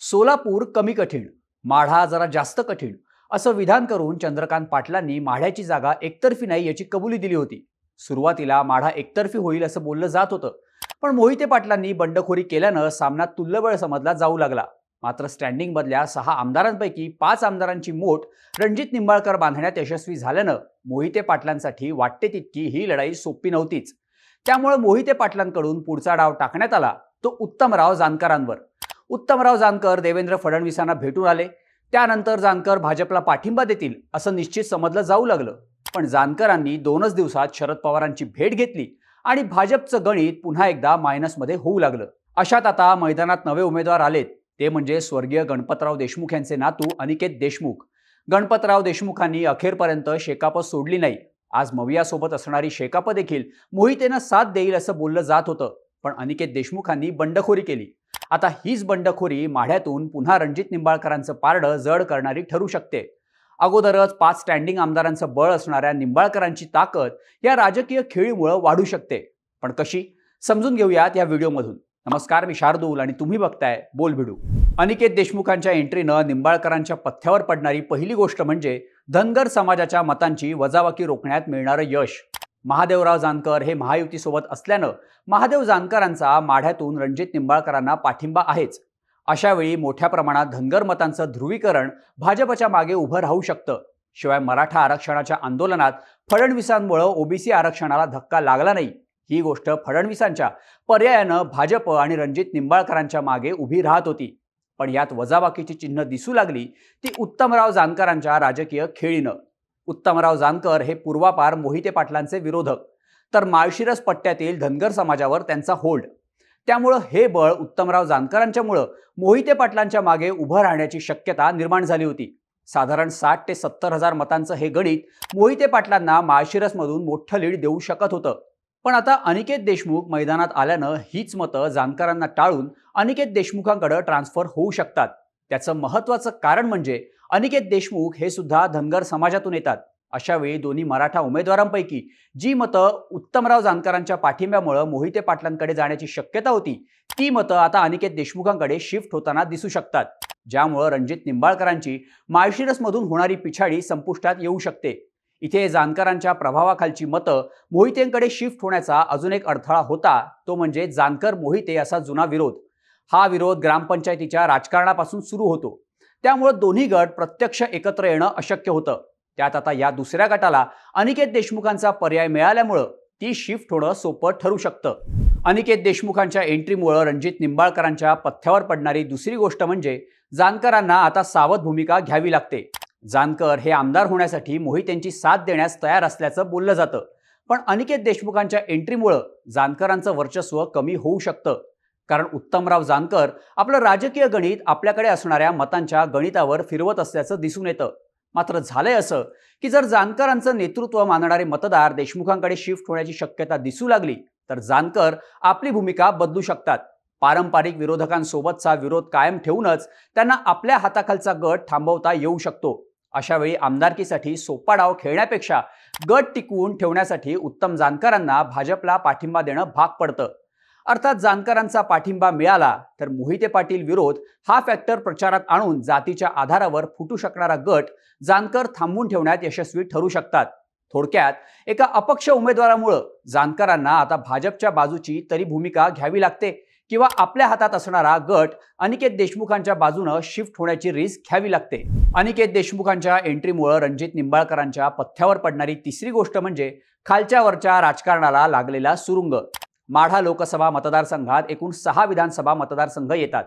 सोलापूर कमी कठीण माढा जरा जास्त कठीण असं विधान करून चंद्रकांत पाटलांनी माढ्याची जागा एकतर्फी नाही याची कबुली दिली होती. सुरुवातीला माढा एकतर्फी होईल असं बोललं जात होतं. पण मोहिते पाटलांनी बंडखोरी केल्यानं सामना तुल्यबळ समजला जाऊ लागला. मात्र स्टँडिंग मधल्या सहा आमदारांपैकी पाच आमदारांची मोठ रणजित निंबाळकर बांधण्यात यशस्वी झाल्यानं मोहिते पाटलांसाठी वाटते तितकी ही लढाई सोपी नव्हतीच. त्यामुळे मोहिते पाटलांकडून पुढचा डाव टाकण्यात आला तो उत्तमराव जानकरांवर. उत्तमराव जानकर देवेंद्र फडणवीसांना भेटून आले. त्यानंतर जानकर भाजपला पाठिंबा देतील असं निश्चित समजलं जाऊ लागलं. पण जानकरांनी दोनच दिवसात शरद पवारांची भेट घेतली आणि भाजपचं गणित पुन्हा एकदा मायनसमध्ये होऊ लागलं. अशात आता मैदानात नवे उमेदवार आलेत. ते म्हणजे स्वर्गीय गणपतराव देशमुख यांचे नातू अनिकेत देशमुख. गणपतराव देशमुखांनी अखेरपर्यंत शेकाप सोडली नाही. आज मवियासोबत असणारी शेकाप देखील मोहितेनं साथ देईल असं बोललं जात होतं. पण अनिकेत देशमुखांनी बंडखोरी केली. आता हीच बंडखोरी माढ्यातून पुन्हा रणजित निंबाळकरांचं पारडं जड करणारी ठरू शकते. अगोदरच पाच स्टँडिंग आमदारांचं बळ असणाऱ्या निंबाळकरांची ताकद या राजकीय खेळीमुळं वाढू शकते. पण कशी? समजून घेऊयात या व्हिडिओमधून. नमस्कार मी शार्दूल आणि तुम्ही बघताय बोल भिडू. अनिकेत देशमुखांच्या एंट्रीनं निंबाळकरांच्या पथ्यावर पडणारी पहिली गोष्ट म्हणजे धनगर समाजाच्या मतांची वजाबाकी रोखण्यात मिळणारं यश. महादेवराव जानकर हे महायुतीसोबत असल्यानं महादेव जानकरांचा माढ्यातून रणजित निंबाळकरांना पाठिंबा आहेच. अशावेळी मोठ्या प्रमाणात धनगर मतांचं ध्रुवीकरण भाजपच्या मागे उभं राहू शकतं. शिवाय मराठा आरक्षणाच्या आंदोलनात फडणवीसांमुळं ओबीसी आरक्षणाला धक्का लागला नाही. ही गोष्ट फडणवीसांच्या पर्यायानं भाजप आणि रणजित निंबाळकरांच्या मागे उभी राहत होती. पण यात वजाबाकीची चिन्ह दिसू लागली ती उत्तमराव जानकरांच्या राजकीय खेळीनं. उत्तमराव जानकर हे पूर्वापार मोहिते पाटलांचे विरोधक. तर माळशिरस पट्ट्यातील धनगर समाजावर त्यांचा होल्ड. त्यामुळं हे बळ उत्तमराव जानकरांच्यामुळं मोहिते पाटलांच्या मागे उभं राहण्याची शक्यता निर्माण झाली होती. साधारण साठ ते सत्तर हजार मतांचं हे गणित मोहिते पाटलांना माळशिरसमधून मोठं लीड देऊ शकत होतं. पण आता अनिकेत देशमुख मैदानात आल्यानं हीच मतं जानकरांना टाळून अनिकेत देशमुखांकडे ट्रान्सफर होऊ शकतात. त्याचं महत्त्वाचं कारण म्हणजे अनिकेत देशमुख हे सुद्धा धनगर समाजातून येतात. अशावेळी दोन्ही मराठा उमेदवारांपैकी जी मतं उत्तमराव जानकरांच्या पाठिंब्यामुळं मोहिते पाटलांकडे जाण्याची शक्यता होती ती मतं आता अनिकेत देशमुखांकडे शिफ्ट होताना दिसू शकतात. ज्यामुळं रणजित निंबाळकरांची माळशिरसमधून होणारी पिछाडी संपुष्टात येऊ शकते. इथे जानकरांच्या प्रभावाखालची मतं मोहितेंकडे शिफ्ट होण्याचा अजून एक अडथळा होता तो म्हणजे जानकर मोहिते असा जुना विरोध. हा विरोध ग्रामपंचायतीच्या राजकारणापासून सुरू होतो. त्यामुळं दोन्ही गट प्रत्यक्ष एकत्र येणं अशक्य होतं. त्यात आता या दुसऱ्या गटाला अनिकेत देशमुखांचा पर्याय मिळाल्यामुळं ती शिफ्ट होणं सोपं ठरू शकतं. अनिकेत देशमुखांच्या एंट्रीमुळं रणजित निंबाळकरांच्या पथ्यावर पडणारी दुसरी गोष्ट म्हणजे जानकरांना आता सावध भूमिका घ्यावी लागते. जानकर हे आमदार होण्यासाठी मोहितेंची साथ देण्यास तयार असल्याचं बोललं जातं. पण अनिकेत देशमुखांच्या एंट्रीमुळं जानकरांचं वर्चस्व कमी होऊ शकतं. कारण उत्तमराव जानकर आपलं राजकीय गणित आपल्याकडे असणाऱ्या मतांच्या गणितावर फिरवत असल्याचं दिसून येतं. मात्र झालंय असं की जर जानकरांचं नेतृत्व मानणारे मतदार देशमुखांकडे शिफ्ट होण्याची शक्यता दिसू लागली तर जानकर आपली भूमिका बदलू शकतात. पारंपरिक विरोधकांसोबतचा विरोध कायम ठेवूनच त्यांना आपल्या हाताखालचा गट थांबवता येऊ शकतो. अशा वेळी आमदारकीसाठी सोपा डाव खेळण्यापेक्षा गट टिकवून ठेवण्यासाठी उत्तम जानकरांना भाजपला पाठिंबा देणं भाग पडतं. अर्थात जानकरांचा पाठिंबा मिळाला तर मोहिते पाटील विरोध हा फॅक्टर प्रचारात आणून जातीच्या आधारावर फुटू शकणारा गट जानकर थांबवून ठेवण्यात यशस्वी ठरू शकतात. थोडक्यात एका अपक्ष उमेदवारामुळं जानकरांना आता भाजपच्या बाजूची तरी भूमिका घ्यावी लागते किंवा आपल्या हातात असणारा गट अनिकेत देशमुखांच्या बाजूनं शिफ्ट होण्याची रिस्क घ्यावी लागते. अनिकेत देशमुखांच्या एंट्रीमुळं रणजित निंबाळकरांच्या पथ्यावर पडणारी तिसरी गोष्ट म्हणजे खालच्या वरच्या राजकारणाला लागलेला सुरुंग. माढा लोकसभा मतदारसंघात एकूण सहा विधानसभा मतदारसंघ येतात.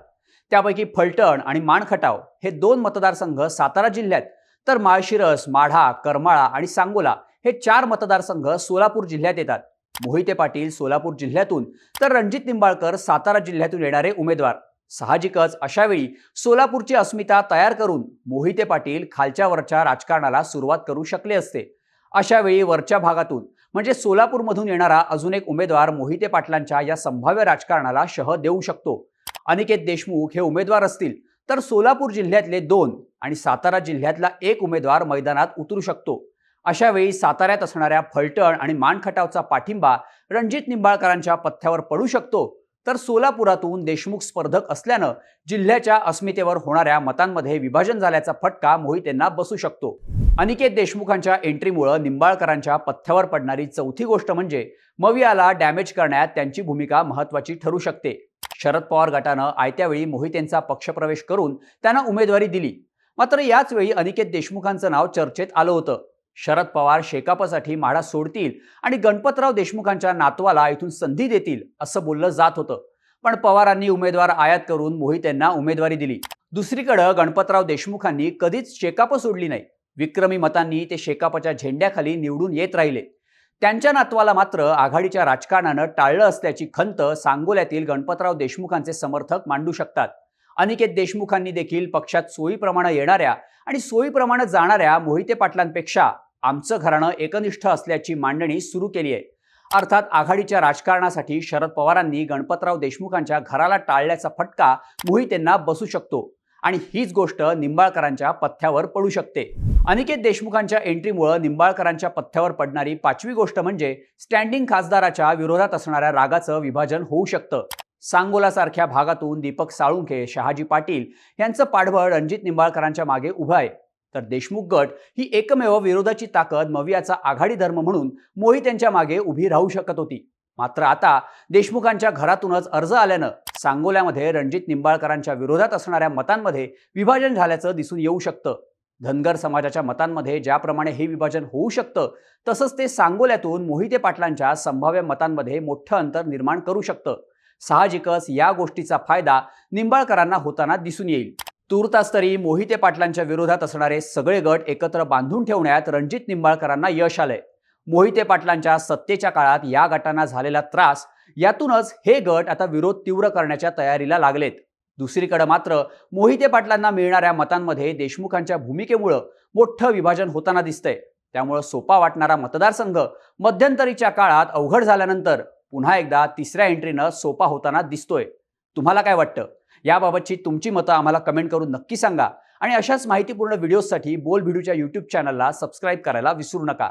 त्यापैकी फलटण आणि माणखटाव हे दोन मतदारसंघ सातारा जिल्ह्यात तर माळशिरस माढा करमाळा आणि सांगोला हे चार मतदारसंघ सोलापूर जिल्ह्यात येतात. मोहिते पाटील सोलापूर जिल्ह्यातून तर रणजित निंबाळकर सातारा जिल्ह्यातून येणारे उमेदवार. साहजिकच अशावेळी सोलापूरची अस्मिता तयार करून मोहिते पाटील खालच्या वरच्या राजकारणाला सुरुवात करू शकले असते. अशावेळी वरच्या भागातून म्हणजे सोलापूरमधून येणारा अजून एक उमेदवार मोहिते पाटलांच्या या संभाव्य राजकारणाला शह देऊ शकतो. अनिकेत देशमुख हे उमेदवार असतील तर सोलापूर जिल्ह्यातले दोन आणि सातारा जिल्ह्यातला एक उमेदवार मैदानात उतरू शकतो. अशा वेळी साताऱ्यात असणाऱ्या फलटण आणि मानखटावचा पाठिंबा रणजित निंबाळकरांच्या पथ्यावर पडू शकतो. तर सोलापुरातून देशमुख स्पर्धक असल्यानं जिल्ह्याच्या अस्मितेवर होणाऱ्या मतांमध्ये विभाजन झाल्याचा फटका मोहितेंना बसू शकतो. अनिकेत देशमुखांच्या एंट्रीमुळं निंबाळकरांच्या पथ्यावर पडणारी चौथी गोष्ट म्हणजे मवियाला डॅमेज करण्यात त्यांची भूमिका महत्वाची ठरू शकते. शरद पवार गटानं आयत्या वेळी मोहितेंचा पक्षप्रवेश करून त्यांना उमेदवारी दिली. मात्र याच वेळी अनिकेत देशमुखांचं नाव चर्चेत आलं होतं. शरद पवार शेकापासाठी माढा सोडतील आणि गणपतराव देशमुखांच्या नातवाला इथून संधी देतील असं बोललं जात होतं. पण पवारांनी उमेदवार आयात करून मोहित यांना उमेदवारी दिली. दुसरीकडं गणपतराव देशमुखांनी कधीच शेकाप सोडली नाही. विक्रमी मतांनी ते शेकापच्या झेंड्याखाली निवडून येत राहिले. त्यांच्या नातवाला मात्र आघाडीच्या राजकारणानं टाळलं असल्याची खंत सांगोल्यातील गणपतराव देशमुखांचे समर्थक मांडू शकतात. अनिकेत देशमुखांनी देखील पक्षात सोयीप्रमाणे येणाऱ्या आणि सोयीप्रमाणे जाणाऱ्या मोहिते पाटलांपेक्षा आमचं घराणं एकनिष्ठ असल्याची मांडणी सुरू केली आहे अर्थात आघाडीच्या राजकारणासाठी शरद पवारांनी गणपतराव देशमुखांच्या घराला टाळल्याचा फटका मोहितेंना बसू शकतो. आणि हीच गोष्ट निंबाळकरांच्या पथ्यावर पडू शकते. अनिकेत देशमुखांच्या एंट्रीमुळं निंबाळकरांच्या पथ्यावर पडणारी पाचवी गोष्ट म्हणजे स्टँडिंग खासदाराच्या विरोधात असणाऱ्या रागाचं विभाजन होऊ शकतं. सांगोलासारख्या भागातून दीपक साळुंखे शहाजी पाटील यांचं पाठबळ रणजित निंबाळकरांच्या मागे उभं आहे. तर देशमुख गट ही एकमेव विरोधाची ताकद मवियाचा आघाडी धर्म म्हणून मोहित यांच्या मागे उभी राहू शकत होती. मात्र आता देशमुखांच्या घरातूनच अर्ज आल्यानं सांगोल्यामध्ये रणजित निंबाळकरांच्या विरोधात असणाऱ्या मतांमध्ये विभाजन झाल्याचं दिसून येऊ शकतं. धनगर समाजाच्या मतांमध्ये ज्याप्रमाणे हे विभाजन होऊ शकतं तसंच ते सांगोल्यातून मोहिते पाटलांच्या संभाव्य मतांमध्ये मोठं अंतर निर्माण करू शकतं. साहजिकच या गोष्टीचा फायदा निंबाळकरांना होताना दिसून येईल. तूर्तास तरी मोहिते पाटलांच्या विरोधात असणारे सगळे गट एकत्र बांधून ठेवण्यात रणजित निंबाळकरांना यश आलंय. मोहिते पाटलांच्या सत्तेच्या काळात या गटांना झालेला त्रास यातूनच हे गट आता विरोध तीव्र करण्याच्या तयारीला लागलेत. दुसरीकडे मात्र मोहिते पाटलांना मिळणाऱ्या मतांमध्ये देशमुखांच्या भूमिकेमुळं मोठं विभाजन होताना दिसतंय. त्यामुळं सोपा वाटणारा मतदारसंघ मध्यंतरीच्या काळात अवघड झाल्यानंतर पुन्हा एकदा तिसऱ्या एंट्रीनं सोपा होताना दिसतोय. तुम्हाला काय वाटतं? याबाबतची तुमची मतं आम्हाला कमेंट करून नक्की सांगा आणि अशाच माहितीपूर्ण व्हिडिओजसाठी बोल व्हिडिओच्या यूट्यूब चॅनलला सबस्क्राईब करायला विसरू नका.